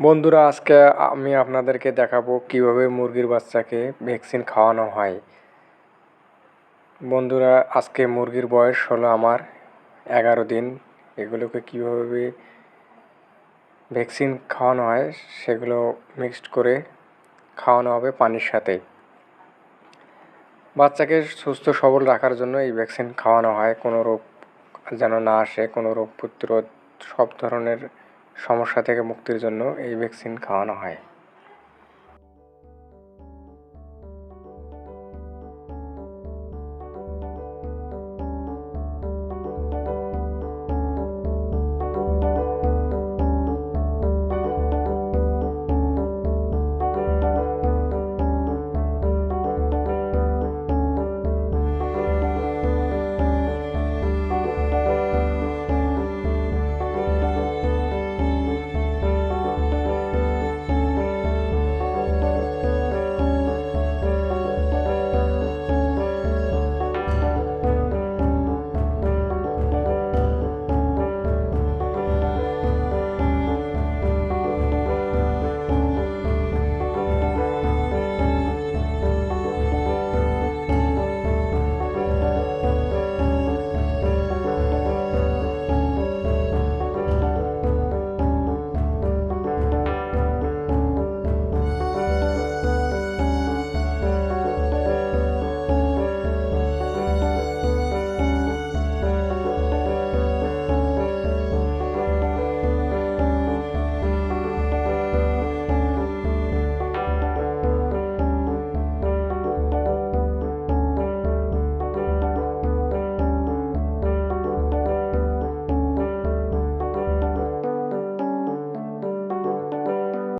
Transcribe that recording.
বন্ধুরা, আজকে আমি আপনাদেরকে দেখাবো কীভাবে মুরগির বাচ্চাকে ভ্যাকসিন খাওয়ানো হয়। বন্ধুরা, আজকে মুরগির বয়স হলো আমার এগারো দিন। এগুলোকে কীভাবে ভ্যাকসিন খাওয়ানো হয় সেগুলো মিক্সড করে খাওয়ানো হবে পানির সাথে। বাচ্চাকে সুস্থ সবল রাখার জন্য এই ভ্যাকসিন খাওয়ানো হয়। কোনো রোগ যেন না আসে, কোনো রোগ প্রতিরোধ, সব ধরনের সমস্যা থেকে মুক্তির জন্য এই ভ্যাকসিন খাওয়ানো হয়।